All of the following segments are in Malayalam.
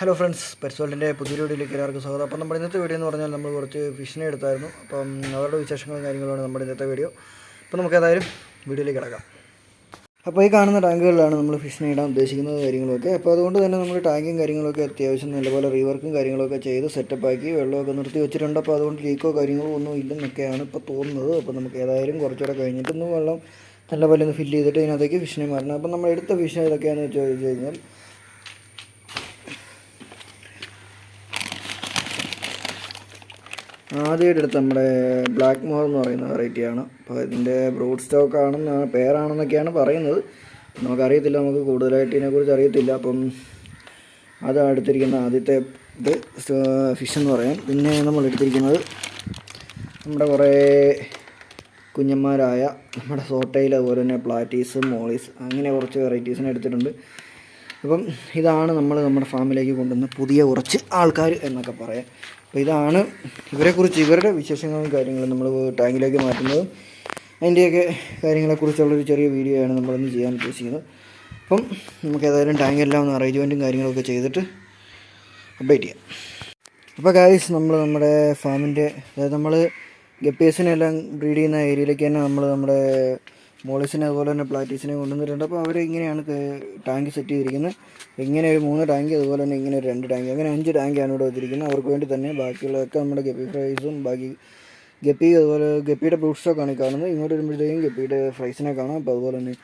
ഹലോ ഫ്രണ്ട്സ് പെർസോളിന്റെ പുതിയൊരു വീഡിയോയിലേക്ക് എല്ലാവർക്കും സ്വാഗതം. അപ്പം നമ്മുടെ ഇന്നത്തെ വീഡിയോ എന്ന് പറഞ്ഞാൽ നമ്മൾ കുറച്ച് ഫിഷിനെ എടുത്തായിരുന്നു. അപ്പം അവരുടെ വിശേഷങ്ങളും കാര്യങ്ങളുമാണ് നമ്മുടെ ഇന്നത്തെ വീഡിയോ. അപ്പം നമുക്ക് ഏതായാലും വീഡിയോയിലേക്ക് കിടക്കാം. അപ്പോൾ ഈ കാണുന്ന ടാങ്കുകളിലാണ് നമ്മൾ ഫിഷിനെ ഇടാൻ ഉദ്ദേശിക്കുന്നത് കാര്യങ്ങളൊക്കെ. അപ്പോൾ അതുകൊണ്ട് തന്നെ നമ്മൾ ടാങ്കും കാര്യങ്ങളൊക്കെ അത്യാവശ്യം നല്ലപോലെ റീവർക്കും കാര്യങ്ങളൊക്കെ ചെയ്ത് സെറ്റപ്പാക്കി വെള്ളമൊക്കെ നിർത്തി വെച്ചിട്ടുണ്ട്. അപ്പോൾ അതുകൊണ്ട് ലീക്കോ കാര്യങ്ങളോ ഒന്നും ഇല്ലെന്നൊക്കെയാണ് ഇപ്പോൾ തോന്നുന്നത്. അപ്പോൾ നമുക്ക് ഏതായാലും കുറച്ചുകൂടെ കഴിഞ്ഞിട്ടൊന്ന് വെള്ളം നല്ലപോലെ ഒന്ന് ഫില്ല് ചെയ്തിട്ട് ഇതിനകത്തേക്ക് ഫിഷിനെ മാറണം അപ്പോൾ നമ്മൾ എടുത്ത ഫിഷ് ഏതൊക്കെയാണെന്ന് വെച്ച് കഴിഞ്ഞാൽ ആദ്യമായിട്ട് എടുത്ത നമ്മുടെ ബ്ലാക്ക് മോർ എന്ന് പറയുന്ന വെറൈറ്റിയാണ് അപ്പോൾ ഇതിന്റെ ബ്രൂഡ് സ്റ്റോക്ക് ആണെന്നാണ് പേരാണെന്നൊക്കെയാണ് പറയുന്നത്. നമുക്കറിയത്തില്ല നമുക്ക് കൂടുതലായിട്ട് ഇതിനെക്കുറിച്ച് അറിയത്തില്ല. അപ്പം അതാണ് എടുത്തിരിക്കുന്ന ആദ്യത്തെ ഇത് ഫിഷ് എന്ന് പറയാം. പിന്നെ നമ്മൾ എടുത്തിരിക്കുന്നത് നമ്മുടെ കുറേ കുഞ്ഞന്മാരായ നമ്മുടെ സോട്ടയിൽ അതുപോലെ തന്നെ പ്ലാറ്റീസ് മോളീസ് അങ്ങനെ കുറച്ച് വെറൈറ്റീസിനെ എടുത്തിട്ടുണ്ട്. അപ്പം ഇതാണ് നമ്മൾ നമ്മുടെ ഫാമിലേക്ക് കൊണ്ടുവന്ന പുതിയ കുറച്ച് ആൾക്കാർ എന്നൊക്കെ പറയാം. അപ്പോൾ ഇതാണ് ഇവരെക്കുറിച്ച് ഇവരുടെ വിശേഷങ്ങളും കാര്യങ്ങളും നമ്മൾ ടാങ്കിലേക്ക് മാറ്റുന്നത്. അതിന്റെയൊക്കെ കാര്യങ്ങളെക്കുറിച്ചുള്ളൊരു ചെറിയ വീഡിയോ ആണ് നമ്മളൊന്ന് ചെയ്യാൻ ഉദ്ദേശിക്കുന്നത്. അപ്പം നമുക്ക് ഏതായാലും ടാങ്കെല്ലാം ഒന്ന് അറേഞ്ച്മെന്റും കാര്യങ്ങളൊക്കെ ചെയ്തിട്ട് അപ്ഡേറ്റ് ചെയ്യാം. അപ്പോൾ ഗായ്സ് നമ്മൾ നമ്മുടെ ഫാമിന്റെ അതായത് നമ്മൾ ഗപ്പേഴ്സിനെല്ലാം ബ്രീഡ് ചെയ്യുന്ന ഏരിയയിലേക്ക് തന്നെ നമ്മൾ നമ്മുടെ മോളിസിനെ അതുപോലെ തന്നെ പ്ലാറ്റീസിനെ കൊണ്ടുവന്നിട്ടുണ്ട്. അപ്പോൾ അവർ ഇങ്ങനെയാണ് ടാങ്ക് സെറ്റ് ചെയ്തിരിക്കുന്നത്. ഇങ്ങനെ ഒരു മൂന്ന് ടാങ്ക് അതുപോലെ തന്നെ ഇങ്ങനെ ഒരു രണ്ട് ടാങ്ക് അങ്ങനെ അഞ്ച് ടാങ്കാണ് ഇവിടെ വെച്ചിരിക്കുന്നത്. അവർക്ക് വേണ്ടി തന്നെ ബാക്കിയുള്ളതൊക്കെ നമ്മുടെ ഗപ്പി ഫ്രൈസും ബാക്കി ഗപ്പി അതുപോലെ ഗപ്പിയുടെ ഈ കാണുന്നത്. ഇങ്ങോട്ട് വരുമ്പോഴത്തേക്കും ഗപ്പിയുടെ ഫ്രൈസിനെ കാണാം. അപ്പോൾ അതുപോലെ തന്നെ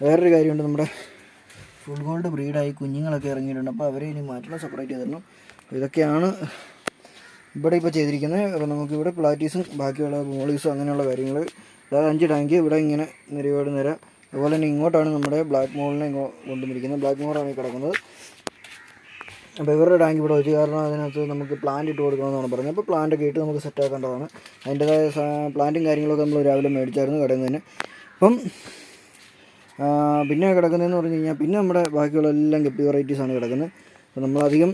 വേറൊരു കാര്യമുണ്ട് നമ്മുടെ ഫുൾ ഗോൾഡ് ബ്രീഡായി കുഞ്ഞുങ്ങളൊക്കെ ഇറങ്ങിയിട്ടുണ്ട്. അപ്പോൾ അവരെ ഇനി മാറ്റണം സെപ്പറേറ്റ് ചെയ്തിടണം. ഇതൊക്കെയാണ് ഇവിടെ ഇപ്പോൾ ചെയ്തിരിക്കുന്നത്. അപ്പോൾ നമുക്കിവിടെ പ്ലാറ്റീസും ബാക്കിയുള്ള മോളീസും അങ്ങനെയുള്ള കാര്യങ്ങൾ അതായത് അഞ്ച് ടാങ്ക് ഇവിടെ ഇങ്ങനെ നിരയോട് നിര. അതുപോലെ തന്നെ ഇങ്ങോട്ടാണ് നമ്മുടെ ബ്ലാക്ക് മോളിനെ കൊണ്ടുവന്നിരിക്കുന്നത്. ബ്ലാക്ക് മോറാണ് ഈ കിടക്കുന്നത്. അപ്പോൾ ഇവരുടെ ടാങ്ക് ഇവിടെ വെച്ചു കാരണം അതിനകത്ത് നമുക്ക് പ്ലാന്റ് ഇട്ട് കൊടുക്കണമെന്നാണ് പറഞ്ഞത്. അപ്പോൾ പ്ലാന്റ് ഒക്കെ ഇട്ട് നമുക്ക് സെറ്റ് ആക്കേണ്ടതാണ്. അതിന്റെതായ പ്ലാന്റും കാര്യങ്ങളൊക്കെ നമ്മൾ രാവിലെ മേടിച്ചായിരുന്നു കടയിൽ നിന്ന് അപ്പം പിന്നെ കിടക്കുന്നതെന്ന് പറഞ്ഞു കഴിഞ്ഞാൽ പിന്നെ നമ്മുടെ ബാക്കിയുള്ള എല്ലാം ഗപ്പി വെറൈറ്റീസാണ് കിടക്കുന്നത്. അപ്പോൾ നമ്മളധികം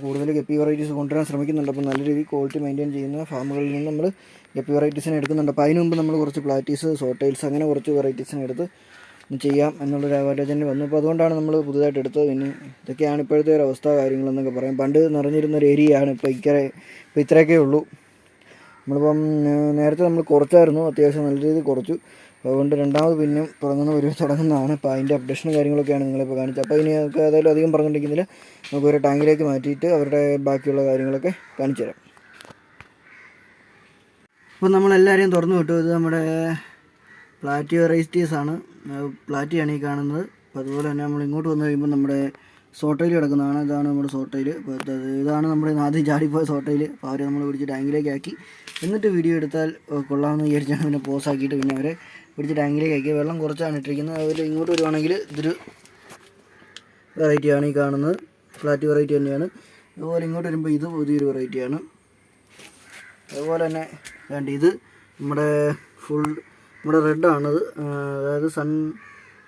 കൂടുതൽ ഗപ്പി വെറൈറ്റീസ് കൊണ്ടുവരാൻ ശ്രമിക്കുന്നുണ്ട്. അപ്പോൾ നല്ല രീതിയിൽ ക്വാളിറ്റി മെയിന്റെയിൻ ചെയ്യുന്ന ഫാമുകളിൽ നിന്ന് നമ്മൾ ഗപ്പി വെറൈറ്റീസിനെ എടുക്കുന്നുണ്ട്. അപ്പോൾ അതിന് മുമ്പ് നമ്മൾ കുറച്ച് പ്ലാറ്റീസ് സോട്ടൈൽസ് അങ്ങനെ കുറച്ച് വെറൈറ്റീസിനെ എടുത്ത് ചെയ്യാം എന്നുള്ളൊരു ആലോചന വന്നു. അപ്പോൾ അതുകൊണ്ടാണ് നമ്മൾ പുതുതായിട്ട് എടുത്തത്. പിന്നെ ഇതൊക്കെയാണ് ഇപ്പോഴത്തെ ഒരു അവസ്ഥ കാര്യങ്ങളെന്നൊക്കെ പറയാം. പണ്ട് നിറഞ്ഞിരുന്ന ഒരു ഏരിയയാണ് ഇപ്പോൾ ഇക്കരെ ഇപ്പോൾ ഇത്രയൊക്കെ ഉള്ളൂ. നമ്മളിപ്പം നേരത്തെ നമ്മൾ കുറച്ചായിരുന്നു. അത്യാവശ്യം നല്ല രീതിയിൽ കുറച്ചു. അതുകൊണ്ട് രണ്ടാമത് പിന്നെയും തുടങ്ങുന്ന ഒരു തുടങ്ങുന്നതാണ്. അപ്പോൾ അതിന്റെ അപ്ഡേഷനും കാര്യങ്ങളൊക്കെയാണ് നിങ്ങളിപ്പോൾ കാണിച്ചത്. അപ്പോൾ ഇനി നമുക്ക് ഏതായാലും അധികം പറഞ്ഞുകൊണ്ടിരിക്കുന്നില്ല നമുക്ക് ഒരു ടാങ്കിലേക്ക് മാറ്റിയിട്ട് അവരുടെ ബാക്കിയുള്ള കാര്യങ്ങളൊക്കെ കാണിച്ചു തരാം. അപ്പോൾ നമ്മളെല്ലാവരെയും തുറന്നു വിട്ടു. ഇത് നമ്മുടെ പ്ലാറ്റി വെറൈറ്റീസ് ആണ്. പ്ലാറ്റിയാണ് ഈ കാണുന്നത്. അപ്പോൾ അതുപോലെ തന്നെ നമ്മൾ ഇങ്ങോട്ട് വന്നു കഴിയുമ്പോൾ നമ്മുടെ സോട്ടയിൽ കിടക്കുന്നതാണ്. ഇതാണ് നമ്മുടെ സോട്ടയിൽ. ഇതാണ് നമ്മുടെ ആദ്യം ചാടിപ്പോയ സോട്ടയിൽ. അപ്പോൾ അവരെ നമ്മൾ പിടിച്ച് ടാങ്കിലേക്ക് ആക്കി. എന്നിട്ട് വീഡിയോ എടുത്താൽ കൊള്ളാമെന്ന് വിചാരിച്ചാണ് പിന്നെ പോസ് ആക്കിയിട്ട് പിന്നെ അവരെ പിടിച്ച് ടാങ്കിലേക്ക് അയക്കുക വെള്ളം കുറച്ചാണ് ഇട്ടിരിക്കുന്നത്. അതുപോലെ ഇങ്ങോട്ട് വരുവാണെങ്കിൽ ഇതൊരു വെറൈറ്റിയാണ് ഈ കാണുന്നത്. ഫ്ലാറ്റ് വെറൈറ്റി തന്നെയാണ്. അതുപോലെ ഇങ്ങോട്ട് വരുമ്പോൾ ഇത് പുതിയൊരു വെറൈറ്റിയാണ് അതുപോലെ തന്നെ വേണ്ട ഇത് നമ്മുടെ ഫുൾ നമ്മുടെ റെഡാണത് അതായത് സൺ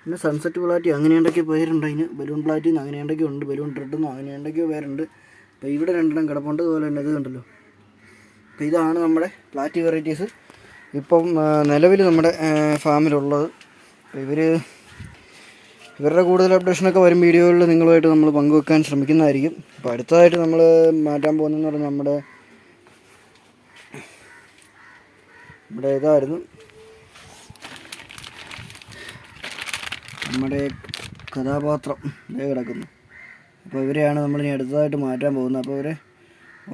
പിന്നെ സൺസെറ്റ് പ്ലാറ്റി അങ്ങനെ എന്തൊക്കെയോ പേരുണ്ട് അതിന്. ബലൂൺ പ്ലാറ്റിന്ന് അങ്ങനെ എന്തൊക്കെയോ ഉണ്ട്. ബലൂൺ റെഡ് എന്ന് അങ്ങനെ എന്തൊക്കെയോ പേരുണ്ട്. അപ്പോൾ ഇവിടെ രണ്ടെണ്ണം കിടപ്പുണ്ട്. അതുപോലെ തന്നെ ഇത് കണ്ടല്ലോ. അപ്പോൾ ഇതാണ് നമ്മുടെ പ്ലാറ്റി വെറൈറ്റീസ് ഇപ്പം നിലവിൽ നമ്മുടെ ഫാമിലുള്ളത് ഇവർ ഇവരുടെ കൂടുതൽ അപ്ഡേഷനൊക്കെ വരും വീഡിയോകളിൽ നിങ്ങളുമായിട്ട് നമ്മൾ പങ്കുവെക്കാൻ ശ്രമിക്കുന്നതായിരിക്കും. അപ്പോൾ അടുത്തതായിട്ട് നമ്മൾ മാറ്റാൻ പോകുന്നതെന്ന് പറഞ്ഞാൽ നമ്മുടെ നമ്മുടെ ഇതായിരുന്നു. നമ്മുടെ കഥാപാത്രം കിടക്കുന്നു. അപ്പോൾ ഇവരെയാണ് നമ്മൾ ഇനി അടുത്തതായിട്ട് മാറ്റാൻ പോകുന്നത്. അപ്പോൾ ഇവരെ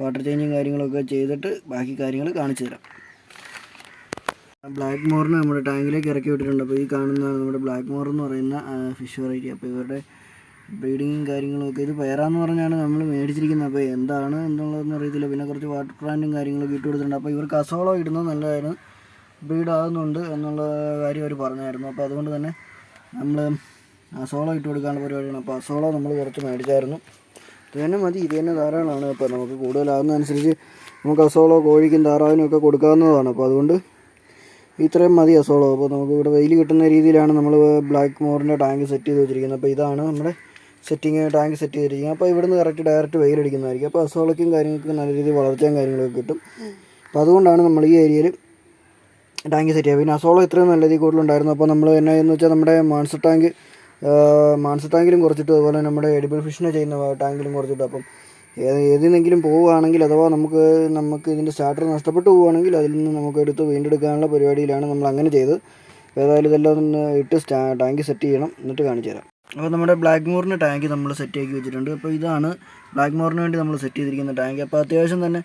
വാട്ടർ ചേഞ്ചും കാര്യങ്ങളൊക്കെ ചെയ്തിട്ട് ബാക്കി കാര്യങ്ങൾ കാണിച്ചു തരാം. ബ്ലാക്ക് മോറിനെ നമ്മുടെ ടാങ്കിലേക്ക് ഇറക്കി വിട്ടിട്ടുണ്ട്. അപ്പോൾ ഈ കാണുന്നതാണ് നമ്മുടെ ബ്ലാക്ക് മോർ എന്ന് പറയുന്ന ഫിഷ് വെറൈറ്റി അപ്പോൾ ഇവരുടെ ബ്രീഡിങ്ങും കാര്യങ്ങളൊക്കെ ഇത് പേരാന്ന് പറഞ്ഞാണ് നമ്മൾ മേടിച്ചിരിക്കുന്നത്. അപ്പോൾ എന്താണ് എന്നുള്ളതെന്ന് അറിയത്തില്ല. പിന്നെ കുറച്ച് വാട്ടർ പ്ലാന്റും കാര്യങ്ങളൊക്കെ ഇട്ട് കൊടുത്തിട്ടുണ്ട്. അപ്പോൾ ഇവർ കസോളോ ഇടുന്നത് നല്ലതായിരുന്നു. ബ്രീഡ് ആകുന്നുണ്ട് എന്നുള്ള കാര്യം അവർ പറഞ്ഞായിരുന്നു. അപ്പോൾ അതുകൊണ്ട് തന്നെ നമ്മൾ അസോളം ഇട്ട് കൊടുക്കാനുള്ള പരിപാടിയാണ്. അപ്പോൾ അസോളം നമ്മൾ കുറച്ച് മേടിച്ചായിരുന്നു. ഇത് തന്നെ മതി. ഇത് തന്നെ ധാരാളമാണ്. അപ്പോൾ നമുക്ക് കൂടുതലാകുന്നതനുസരിച്ച് നമുക്ക് അസോളോ കോഴിക്കും താറാവിനും ഒക്കെ കൊടുക്കാവുന്നതാണ്. അപ്പോൾ അതുകൊണ്ട് ഇത്രയും മതി അസോളോ. അപ്പോൾ നമുക്ക് ഇവിടെ വെയിൽ കിട്ടുന്ന രീതിയിലാണ് നമ്മൾ ബ്ലാക്ക് മോറിന്റെ ടാങ്ക് സെറ്റ് ചെയ്ത് വെച്ചിരിക്കുന്നത്. അപ്പോൾ ഇതാണ് നമ്മുടെ സെറ്റിങ് ടാങ്ക് സെറ്റ് ചെയ്തിരിക്കുന്നത്. അപ്പോൾ ഇവിടുന്ന് കറക്റ്റ് ഡയറക്റ്റ് വെയിലടിക്കുന്നതായിരിക്കും അപ്പോൾ അസോളയ്ക്കും കാര്യങ്ങൾക്കും നല്ല രീതിയിൽ വളർച്ചയും കാര്യങ്ങളൊക്കെ കിട്ടും. അപ്പോൾ അതുകൊണ്ടാണ് നമ്മൾ ഈ ഏരിയയിൽ ടാങ്ക് സെറ്റ് ചെയ്യുക. പിന്നെ അസോളോ ഇത്രയും നല്ല രീതിയിൽ കൂടുതലുണ്ടായിരുന്നു. അപ്പോൾ നമ്മൾ എന്നാ എന്ന് വെച്ചാൽ നമ്മുടെ മാൺസർ ടാങ്ക് മാൺസ ടാങ്കിലും കുറച്ചിട്ട്. അതുപോലെ നമ്മുടെ എഡിബിൾ ഫിഷിനെ ചെയ്യുന്ന ടാങ്കിലും കുറച്ചിട്ട്. അപ്പം ഏതിനെങ്കിലും പോവുകയാണെങ്കിൽ അഥവാ നമുക്ക് നമുക്ക് ഇതിന്റെ സ്റ്റാർട്ടർ നഷ്ടപ്പെട്ടു പോവുകയാണെങ്കിൽ അതിൽ നിന്ന് നമുക്ക് എടുത്ത് വീണ്ടെടുക്കാനുള്ള പരിപാടിയിലാണ് നമ്മൾ അങ്ങനെ അപ്പോൾ ഏതായാലും ഇതെല്ലാം ഒന്ന് ഇട്ട് ടാങ്ക് സെറ്റ് ചെയ്യണം. എന്നിട്ട് കാണിച്ചു തരാം. അപ്പോൾ നമ്മുടെ ബ്ലാക്ക് മോറിന്റെ ടാങ്ക് നമ്മൾ സെറ്റ് ആക്കി വെച്ചിട്ടുണ്ട്. അപ്പോൾ ഇതാണ് ബ്ലാക്ക് മോറിന് വേണ്ടി നമ്മൾ സെറ്റ് ചെയ്തിരിക്കുന്ന ടാങ്ക്. അപ്പോൾ അത്യാവശ്യം തന്നെ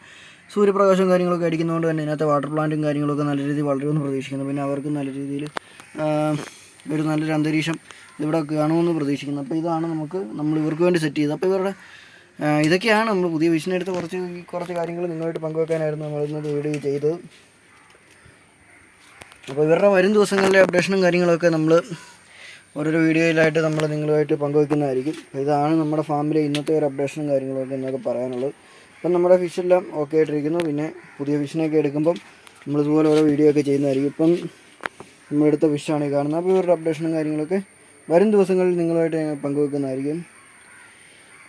സൂര്യപ്രകാശവും കാര്യങ്ങളൊക്കെ അടിക്കുന്നതുകൊണ്ട് തന്നെ ഇതിനകത്ത് വാട്ടർ പ്ലാന്റും കാര്യങ്ങളൊക്കെ നല്ല രീതിയിൽ വളരുമെന്ന് പ്രതീക്ഷിക്കുന്നു. പിന്നെ അവർക്ക് നല്ല രീതിയിൽ ഒരു നല്ലൊരു അന്തരീക്ഷം ഇവിടെ കാണുമെന്ന് പ്രതീക്ഷിക്കുന്നു. അപ്പോൾ ഇതാണ് നമുക്ക് നമ്മൾ ഇവർക്ക് വേണ്ടി സെറ്റ് ചെയ്തത്. അപ്പോൾ ഇവരുടെ ഇതൊക്കെയാണ് നമ്മൾ പുതിയ വിഷൻ എടുത്ത കുറച്ച് കുറച്ച് കാര്യങ്ങൾ നിങ്ങളുമായിട്ട് പങ്കുവെക്കാനായിരുന്നു നമ്മൾ ഇന്ന് വീഡിയോ ചെയ്തത്. അപ്പോൾ ഇവരുടെ വരും ദിവസങ്ങളിലെ അപ്ഡേഷനും കാര്യങ്ങളൊക്കെ നമ്മൾ ഓരോരോ വീഡിയോയിലായിട്ട് നമ്മൾ നിങ്ങളുമായിട്ട് പങ്കുവെക്കുന്നതായിരിക്കും. ഇതാണ് നമ്മുടെ ഫാമിലെ ഇന്നത്തെ ഒരു അപ്ഡേഷനും കാര്യങ്ങളൊക്കെ എന്നൊക്കെ പറയാനുള്ളത്. അപ്പം നമ്മുടെ ഫിഷെല്ലാം ഓക്കെ ആയിട്ടിരിക്കുന്നു. പിന്നെ പുതിയ ഫിഷിനൊക്കെ എടുക്കുമ്പം നമ്മൾ ഇതുപോലെ ഓരോ വീഡിയോ ഒക്കെ ചെയ്യുന്നതായിരിക്കും. ഇപ്പം നമ്മളെടുത്ത ഫിഷാണ് ഈ കാണുന്നത്. അപ്പോൾ ഇവരുടെ അപ്ഡേഷനും കാര്യങ്ങളൊക്കെ വരും ദിവസങ്ങളിൽ നിങ്ങളുമായിട്ട് പങ്കുവെക്കുന്നതായിരിക്കും.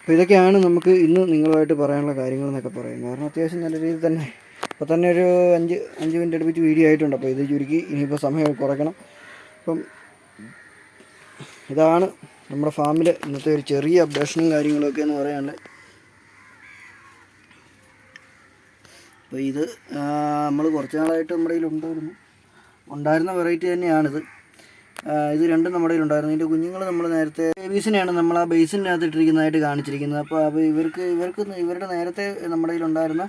അപ്പോൾ ഇതൊക്കെയാണ് നമുക്ക് ഇന്ന് നിങ്ങളുമായിട്ട് പറയാനുള്ള കാര്യങ്ങൾ എന്നൊക്കെ പറയുന്നത് കാരണം അത്യാവശ്യം നല്ല രീതിയിൽ തന്നെ ഇപ്പോൾ തന്നെ ഒരു അഞ്ച് അഞ്ച് മിനിറ്റ് അടുപ്പിച്ച് വീഡിയോ ആയിട്ടുണ്ട്. അപ്പോൾ ഇത് ചുരുക്കി ഇനിയിപ്പോൾ സമയം കുറയ്ക്കണം. അപ്പം ഇതാണ് നമ്മുടെ ഫാമിൽ ഇന്നത്തെ ഒരു ചെറിയ അപ്ഡേഷനും കാര്യങ്ങളൊക്കെ എന്ന് പറയാനുള്ളത്. അപ്പോൾ ഇത് നമ്മൾ കുറച്ച് നാളായിട്ട് നമ്മുടെ കയ്യിൽ ഉണ്ടായിരുന്നു ഉണ്ടായിരുന്ന വെറൈറ്റി തന്നെയാണിത്. ഇത് രണ്ടും നമ്മുടെ ഉണ്ടായിരുന്നു ഇതിന്റെ കുഞ്ഞുങ്ങൾ നമ്മൾ നേരത്തെ ബേബീസിനെയാണ് നമ്മൾ ആ ബേസിനകത്ത് ഇട്ടിരിക്കുന്നതായിട്ട് കാണിച്ചിരിക്കുന്നത്. അപ്പോൾ അപ്പോൾ ഇവർക്ക് ഇവർക്ക് ഇവരുടെ നേരത്തെ നമ്മുടെ ഉണ്ടായിരുന്ന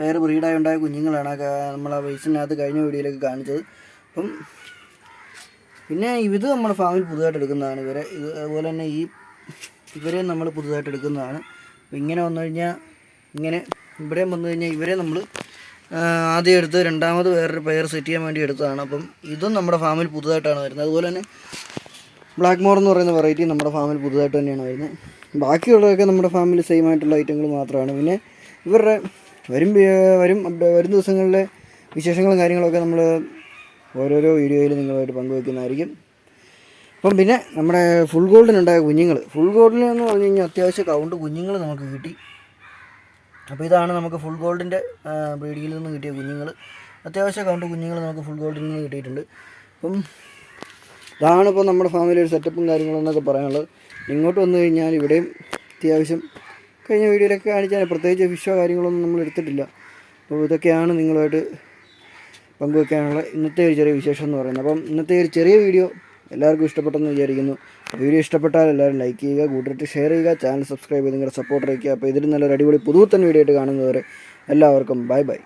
വേറെ ബ്രീഡായി ഉണ്ടായ കുഞ്ഞുങ്ങളാണ് നമ്മൾ ആ ബേസിനകത്ത് കഴിഞ്ഞ വീഡിയോയിലൊക്കെ കാണിച്ചത്. അപ്പം പിന്നെ ഇത് നമ്മൾ ഫാമിൽ പുതുതായിട്ട് എടുക്കുന്നതാണ് ഇവരെ. ഇത് അതുപോലെ തന്നെ ഈ ഇവരെ നമ്മൾ പുതുതായിട്ട് എടുക്കുന്നതാണ്. ഇങ്ങനെ വന്നു കഴിഞ്ഞാൽ ഇങ്ങനെ ഇവിടെയും വന്നു കഴിഞ്ഞാൽ ഇവരെ നമ്മൾ ആദ്യം എടുത്ത് രണ്ടാമത് വേറൊരു പെയർ സെറ്റ് ചെയ്യാൻ വേണ്ടി എടുത്തതാണ്. അപ്പം ഇതും നമ്മുടെ ഫാമിൽ പുതുതായിട്ടാണ് വരുന്നത്. അതുപോലെ തന്നെ ബ്ലാക്ക് മോർ എന്ന് പറയുന്ന വെറൈറ്റി നമ്മുടെ ഫാമിൽ പുതുതായിട്ട് തന്നെയാണ് വരുന്നത്. ബാക്കിയുള്ളതൊക്കെ നമ്മുടെ ഫാമിൽ സെയിം ആയിട്ടുള്ള ഐറ്റങ്ങൾ മാത്രമാണ്. പിന്നെ ഇവരുടെ വരും വരും വരും ദിവസങ്ങളിലെ വിശേഷങ്ങളും കാര്യങ്ങളൊക്കെ നമ്മൾ ഓരോരോ വീഡിയോയിൽ നിങ്ങളുമായിട്ട് പങ്കുവെക്കുന്നതായിരിക്കും. അപ്പം പിന്നെ നമ്മുടെ ഫുൾ ഗോൾഡിനുണ്ടായ കുഞ്ഞുങ്ങൾ ഫുൾ ഗോൾഡിൽ എന്ന് പറഞ്ഞു കഴിഞ്ഞാൽ അത്യാവശ്യം കൗണ്ട് കുഞ്ഞുങ്ങൾ നമുക്ക് കിട്ടി. അപ്പോൾ ഇതാണ് നമുക്ക് ഫുൾ ഗോൾഡിന്റെ ബ്രീഡിങ്ങിൽ നിന്ന് കിട്ടിയ കുഞ്ഞുങ്ങൾ അത്യാവശ്യം കൗണ്ട് കുഞ്ഞുങ്ങൾ നമുക്ക് ഫുൾ ഗോൾഡിൽ നിന്ന് കിട്ടിയിട്ടുണ്ട്. അപ്പം ഇതാണ് ഇപ്പോൾ നമ്മുടെ ഫാമിലി ഒരു സെറ്റപ്പും കാര്യങ്ങളും എന്നൊക്കെ പറയാനുള്ളത്. ഇങ്ങോട്ട് വന്നു കഴിഞ്ഞാൽ ഇവിടെയും അത്യാവശ്യം കഴിഞ്ഞ വീഡിയോയിലൊക്കെ കാണിച്ചാൽ പ്രത്യേകിച്ച് ഫിഷോ കാര്യങ്ങളൊന്നും നമ്മൾ എടുത്തിട്ടില്ല. അപ്പോൾ ഇതൊക്കെയാണ് നിങ്ങളുമായിട്ട് പങ്കുവെക്കാനുള്ള ഇന്നത്തെ ഒരു ചെറിയ വിശേഷം എന്ന് പറയുന്നത്. അപ്പം ഇന്നത്തെ ഒരു ചെറിയ വീഡിയോ എല്ലാവർക്കും ഇഷ്ടപ്പെട്ടെന്ന് വിചാരിക്കുന്നു. വീഡിയോ ഇഷ്ടപ്പെട്ടാൽ എല്ലാവരും ലൈക്ക് ചെയ്യുക കൂട്ടിട്ട് ഷെയർ ചെയ്യുക ചാനൽ സബ്സ്ക്രൈബ് ചെയ്ത് നിങ്ങളുടെ സപ്പോർട്ട് അറിയിക്കുക അപ്പോൾ ഇതിൽ നല്ലൊരു അടിപൊളി പുതുത്തൻ വീഡിയോ ആയിട്ട് കാണുന്നവരെ എല്ലാവർക്കും ബൈ ബൈ